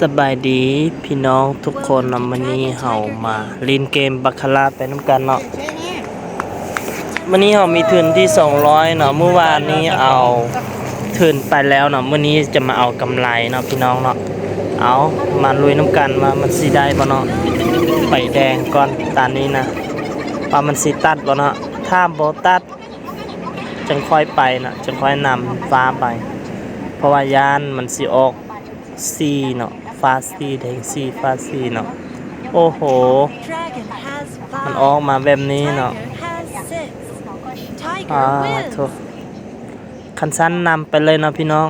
สบายดีพี่น้องทุกคนนาะมื้อนี้เฮามาเล่นเกมบัคคาร่าไปนํกันเนาะมื้อนี้เฮามีทุนที่ 200เนาะเมื่อวานนี้เอาทุนไปแล้วเนาะมื้อนี้จะมาเอากำไรเนาะพี่น้องเนาะเอามาลุยน้ำกันว่ามันสิได้บ่เนาะไปแดงก่อนตอนนี้นะว่ามันสิตัดบ่เนาะถ้าโบตัดจังค่อยไปนะจังค่อยนำฟ้าไป เพราะว่ายานมันสิออกซีเนาะ ฟ้าซีแดงซีฟ้าซีเนาะโอ้โห มันออกมาแบบนี้เนาะอ่าถ wins. คันสั้นนำไปเลยเนาะพี่น้อง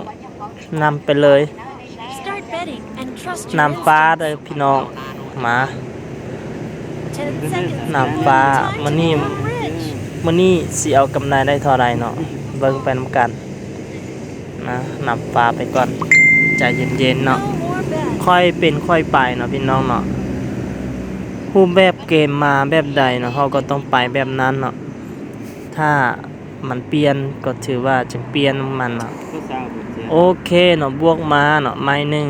นำไปเลยนำฟ้าเลยพี่น้องมานำฟ้ามันนี่มันนี่สิเอากำไรได้เท่าไรเนาะเบิ่งไปน้ำกันนะนำฟ้าไปก่อนใจเย็นๆเนาะ ค่อยเป็นค่อยไปเนาะพี่น้องเนาะรูปแบบเกมมาแบบใดเนาะเขาก็ต้องไปแบบนั้นเนาะถ้ามันเปลี่ยนก็ถือว่าจะเปลี่ยนมันเนาะโอเคเนาะบวกมาเนาะไม้หนึ่ง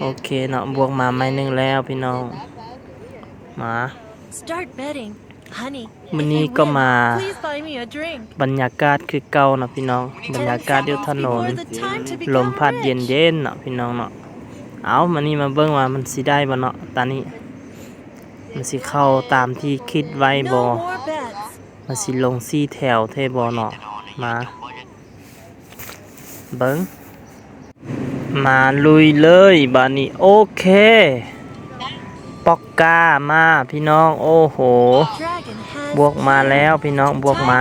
โอเคเนาะบวกมาไม้หนึ่งแล้วพี่น้องมา Start betting. Honey, วัน if นี้ I ก็ win, มา please buy me a drink. บรรยากาศคือเก่าเนาะพี่น้อง บรร Ten ยากาศอยู่ seconds ถนน before the time to ลม become พัดเย็น rich. เย็นๆเนาะพี่น้องเนาะ เอามานี่มาเบิ่งว่ามันสิได้บ่เนาะตอนนี้ มันสิเข้าตามที่คิดไว้บ่มันสิลงซี่แถวเทบ่เนาะมา เบิ่งมาลุยเลยบานี้โอเคปอกกามาพี่น้องโอ้โห บวกมาแล้วพี่น้องบวกมา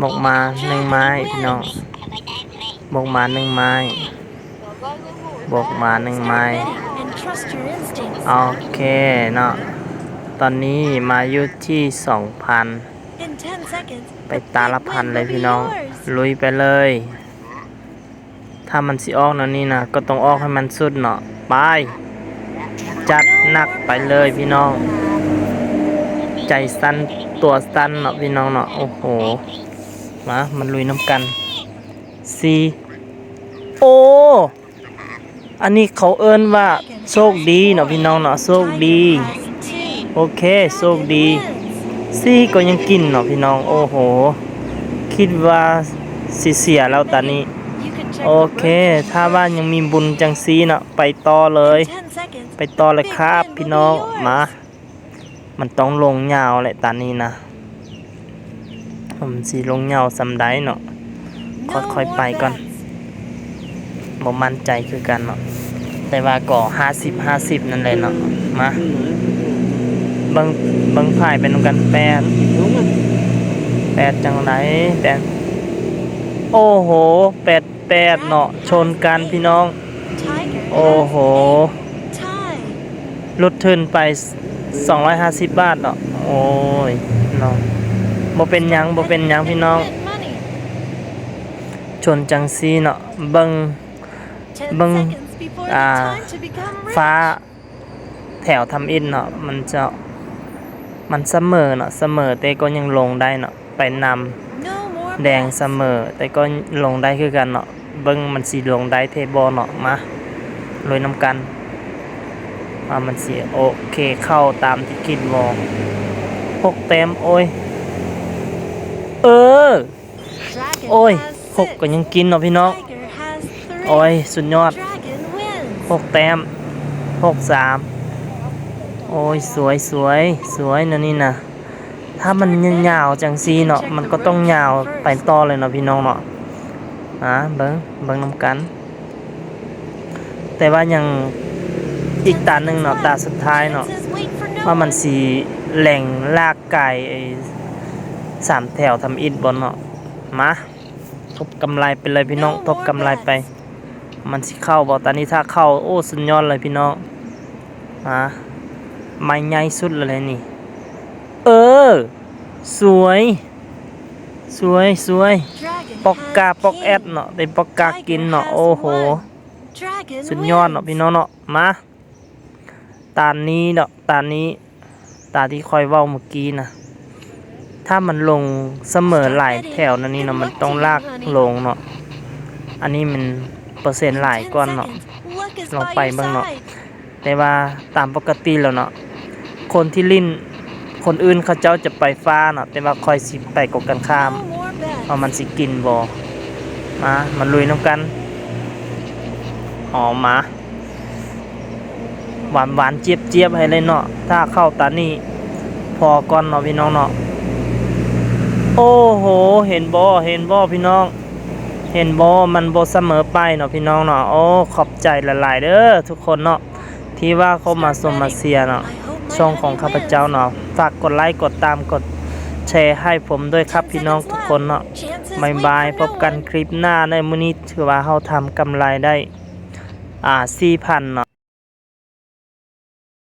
บวกมาหนึ่งไม้พี่น้องบวกมาหนึ่งไม้ บวกมาหนึ่งไม้ Start betting and trust your instincts. โอเคเนาะตอนนี้มาอยู่ที่สองพัน In 10 seconds, ไป the ตา big ละพัน win เลย will be พี่น้อง yours. ลุยไปเลย ถ้ามันสิออกนะนี่นะก็ต้องออกให้มันสุดเนาะไปจัดหนักไปเลยพี่น้อง ใจสั้นตัวสั้นเนาะพี่น้องเนาะโอ้โหมามันลุยน้ำกันซีโอ้ อันนี้เขาเอิ้นว่าโชคดีเนาะพี่น้องเนาะโชคดี โอเคโชคดีซี่ก็ยังกินเนาะพี่น้องโอ้โห คิดว่าสิเสียแล้วตอนนี้ โอเค ถ้าว่ายังมีบุญจังซีเนาะไปต่อเลย ไปต่อเลยครับพี่น้องมา มันต้องลงยาวแหละตอนนี้นะผมสีลงยาวสำได้เนาะค่อยๆไปก่อน บ่มั่นใจคือกันเนาะแต่ว่าก็ห้าสิบห้าสิบนั่นเลยเนาะมาเบิ่งเบิ่งไพ่เป็นกันแปดแปดจังไรแปดโอ้โหแปดแปดเนาะชนกันพี่น้อง โอ้โหลดทุนไป 250 บาทเนาะโอ้ยเนาะบ่เป็นยังบ่เป็นยังพี่น้อง ชนจังซีเนาะเบิ่ง 10 Bâng, seconds before the à, time to become rich. ฟ้าแถวทำอินเนาะมันจะมันเสมอเนาะเสมอแต่ก็ยังลงได้เนาะไปนำ No more แดง bets. เสมอ แต่ก็ลงได้คือกันเนาะเบิ่งมันสิลงได้เทบอเนาะมาลอยน้ำกันว่ามันสิโอเคเข้าตามที่คิดบอหกเต็มโอ้ย เออ Dragon โอ้ย has หก six. ก็ยังกินเนาะพี่น้อง Tiger has three. โอ้ย สุดยอด Dragon wins. หกแต้มหกสามโอ้ย สวยสวยสวยนะนี่นะถ้ามันยาวๆจังซีเนาะมันก็ต้องยาวไปต่อเลยเนาะพี่น้องเนาะอะเบิ้งเบิ้งน้ำกัน แต่ว่ายังอีกตาหนึ่งเนาะตาสุดท้ายเนาะ Chances wait for no ว่ามัน one. สีแหล่งลากไก่ไอ้สามแถวทำอิฐบนเนาะมาทบกำไรไปเลยพี่น้องทบกำไรไป มันสิเข้าบอกตอนนี้ถ้าเข้าโอ้สุดยอดเลยพี่น้องมาไม่ใหญ่สุดเลยนี่ เออ สวย สวยสวยปอกกาปอกแอดเนาะได้ปอกกากินเนาะโอ้โห สุดยอดเนาะพี่น้องเนาะมาตานี้เนาะตานี้ ตาที่คอยเว้าเมื่อกี้นะถ้ามันลงเสมอหลายแถวนั่นนี่เนาะมันต้องลากลงเนาะอันนี้มัน เปอร์เซ็นต์หลายก้อนเนาะลองไปบ้างเนาะแต่ว่าตามปกติแล้วเนาะคนที่ลิ้นคนอื่นเขาเจ้าจะไปฟ้าเนาะแต่ว่าคอยสิไปกบกันข้าม No more bets. ว่ามันสิกินบ่มามันลุยน้ำกันหอมมาหวานหวานเจี๊ยบเจี๊ยบให้เลยเนาะถ้าเข้าตานี่พอก่อนเนาะพี่น้องเนาะโอ้โห เห็นบ่เห็นบ่พี่น้อง เห็นบ่มันบ่เสมอไปเนาะพี่น้องเนาะโอ้ขอบใจหลาย ๆ เด้อทุกคนเนาะที่ว่าเขามาสมมาเสียเนาะช่องของข้าพเจ้าเนาะฝากกดไลค์กดตามกดแชร์ให้ผมด้วยครับพี่น้องทุกคนเนาะบายบายพบกันคลิปหน้าในมื้อนี้ถือว่าเฮาทำกำไรได้ อ่า4,000เนาะ